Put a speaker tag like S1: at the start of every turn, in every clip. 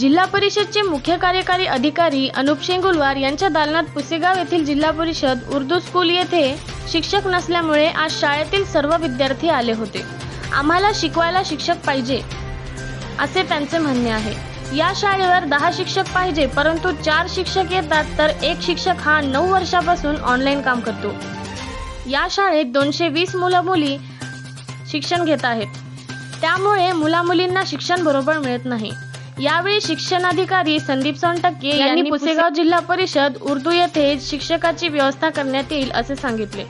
S1: जिल्हा परिषदचे मुख्य कार्यकारी अधिकारी अनुप शेंगुलवार यांच्या दालनात पुसेगाव येथील जिल्हा परिषद उर्दू स्कूल येथे शिक्षक नसल्यामुळे आज शाळेतील सर्व विद्यार्थी आले होते. आम्हाला शिकवायला शिक्षक पाहिजे असे त्यांचे म्हणणे आहे. या शाळेवर दहा शिक्षक पाहिजे परंतु चार शिक्षक येतात तर एक शिक्षक हा नऊ वर्षापासून ऑनलाईन काम करतो. या शाळेत दोनशे वीस मुलं मुली शिक्षण घेत आहेत. त्यामुळे मुलामुलींना शिक्षण बरोबर मिळत नाही. यावेळी शिक्षणाधिकारी संदीप सोनटक्के यांनी पुसेगाव जिल्हा परिषद उर्दू येथे शिक्षकाची व्यवस्था करण्यात येईल असे सांगितले.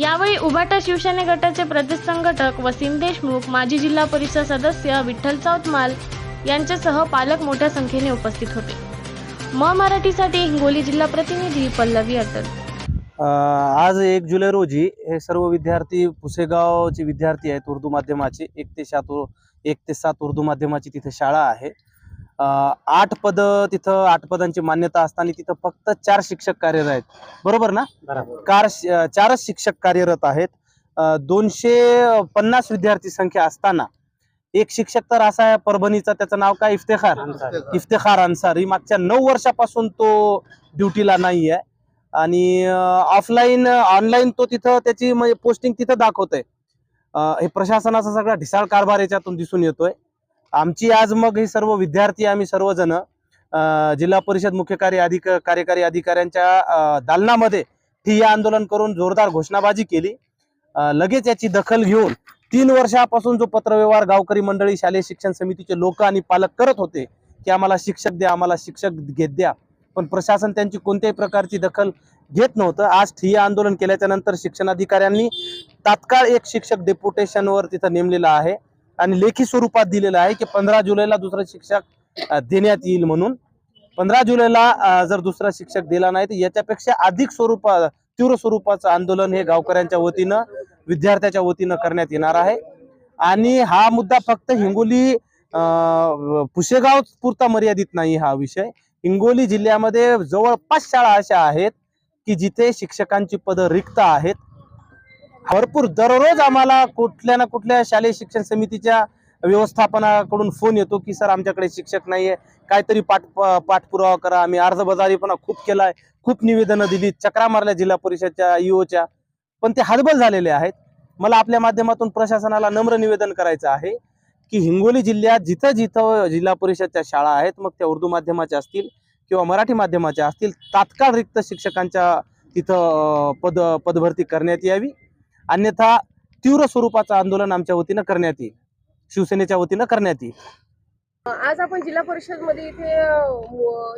S1: यावेळी उभाटा शिवसेने गटाचे प्रतिसंघटक वसीम देशमुख माजी जिल्हा परिषद सदस्य विठ्ठल चौतमाल यांच्यासह पालक मोठ्या संख्येने उपस्थित होते. म मराठीसाठी हिंगोली जिल्हा प्रतिनिधी पल्लवी अटल.
S2: आज एक जुलै रोजी हे सर्व विद्यार्थी पुसेगावचे विद्यार्थी आहेत उर्दू माध्यमाचे. एक ते सात एक ते सात उर्दू माध्यमाची तिथे शाळा आहे. आठ पद तिथं आठ पदांची मान्यता असताना तिथं फक्त चार शिक्षक कार्यरत आहेत. बरोबर ना? कार चारच शिक्षक कार्यरत आहेत. दोनशे पन्नास विद्यार्थी संख्या असताना एक शिक्षक तर असा आहे परभणीचा त्याचं नाव काय? इफ्तेखार. इफ्तेखार. अन्सारी. मागच्या नऊ वर्षापासून तो ड्युटीला नाही आहे. आणि ऑफलाईन ऑनलाईन तो तिथं त्याची म्हणजे पोस्टिंग तिथं दाखवतंय. अं, हे प्रशासनाचा सगळा ढिसाळ कारभार याच्यातून दिसून येतोय. आमची आज मग हे सर्व विद्यार्थी आम्ही सर्वजण जिल्हा परिषद मुख्य कार्य अधिक कार्यकारी अधिकाऱ्यांच्या दालनामध्ये ठिय्या आंदोलन करून जोरदार घोषणाबाजी केली. लगेच याची दखल घेऊन तीन वर्षापासून जो पत्रव्यवहार गावकरी मंडळी शालेय शिक्षण समितीचे लोक आणि पालक करत होते की आम्हाला शिक्षक द्या आम्हाला शिक्षक घेत द्या. पण प्रशासन त्यांची कोणत्याही प्रकारची दखल घेत नव्हतं. आज ठिय्या आंदोलन केल्याच्यानंतर शिक्षणाधिकाऱ्यांनी तात्काळ एक शिक्षक डेप्युटेशनवर तिथं नेमलेला आहे. आणि लेखी स्वरूपात दिलेलं आहे की पंधरा जुलैला दुसरा शिक्षक देण्यात येईल म्हणून. पंधरा जुलैला जर दुसरा शिक्षक दिला नाही तर याच्यापेक्षा अधिक स्वरूपा तीव्र स्वरूपाचं आंदोलन हे गावकऱ्यांच्या वतीनं विद्यार्थ्याच्या वतीनं करण्यात येणार आहे. आणि हा मुद्दा फक्त हिंगोली पुशेगाव पुरता मर्यादित नाही हा विषय. हिंगोली जिल्ह्यामध्ये जवळपास शाळा अशा आहेत की जिथे शिक्षकांची पदं रिक्त आहेत. भरपूर. दररोज आम्हाला कुठल्या ना कुठल्या शालेय शिक्षण समितीच्या व्यवस्थापनाकडून फोन येतो की सर आमच्याकडे शिक्षक नाही आहे काहीतरी पाठ पाठपुरावा करा. आम्ही अर्जबाजारीपणा खूप केलाय. खूप निवेदनं दिली. चक्रा मारल्या जिल्हा परिषदच्या ईओच्या पण ते हतबल झालेले आहेत. मला आपल्या माध्यमातून प्रशासनाला नम्र निवेदन करायचं आहे की हिंगोली जिल्ह्यात जिथं जिथं जिल्हा परिषदच्या शाळा आहेत मग त्या उर्दू माध्यमाच्या असतील किंवा मराठी माध्यमाच्या असतील तात्काळ रिक्त शिक्षकांच्या तिथं पद पदभरती करण्यात यावी. अन्यथा तीव्र स्वरूपाचं आंदोलन आमच्या वतीनं करण्यात येईल. शिवसेनेच्या वतीनं करण्यात येईल.
S3: आज आपण जिल्हा परिषदमध्ये इथे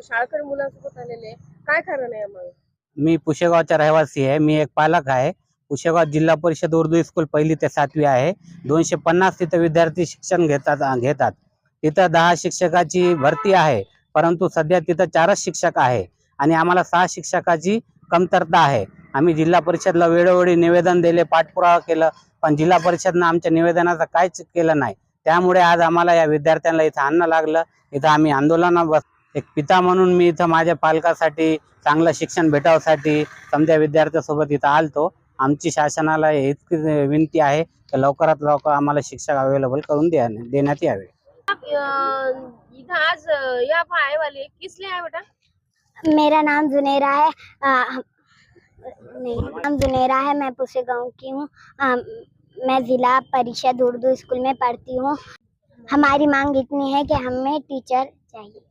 S3: शाळकरी मुलांसोबत आलेले आहे. काय कारण आहे
S4: मी पुशेगावचा रहिवासी आहे. मी एक पालक आहे. पुशेगाव जिल्हा परिषद उर्दू स्कूल पहिली ते सातवी आहे. दोनशे पन्नास तिथं विद्यार्थी शिक्षण घेतात घेतात. तिथं दहा शिक्षकाची भरती आहे. परंतु सध्या तिथं चारच शिक्षक आहे. आणि आम्हाला सहा शिक्षकाची कमतरता आहे. आम्ही जिल्हा परिषदला वेळोवेळी निवेदन दिले पाठपुरावा केलं पण जिल्हा परिषदनं आमच्या निवेदनाचं काहीच केलं नाही. त्यामुळे आज आम्हाला या विद्यार्थ्यांना इथं आणणं लागलं. इथं आम्ही आंदोलनात बस एक पिता म्हणून मी इथं माझ्या पालकासाठी चांगलं शिक्षण भेटावसाठी समजा विद्यार्थ्यासोबत इथं आलतो. आमची शासनाला इतकी विनंती आहे की लवकरात लवकर आम्हाला शिक्षक अवेलेबल करून द्या देण्यात यावे.
S3: इधर आज यहाँ पर आए वाले किस लिए आए बेटा?
S5: मेरा नाम जुनेरा है. आ, नहीं। हम जुनेरा है मैं पुसे गांव की हूँ। मैं ज़िला परिषद उर्दू स्कूल में पढ़ती हूँ। हमारी मांग इतनी है कि हमें टीचर चाहिए।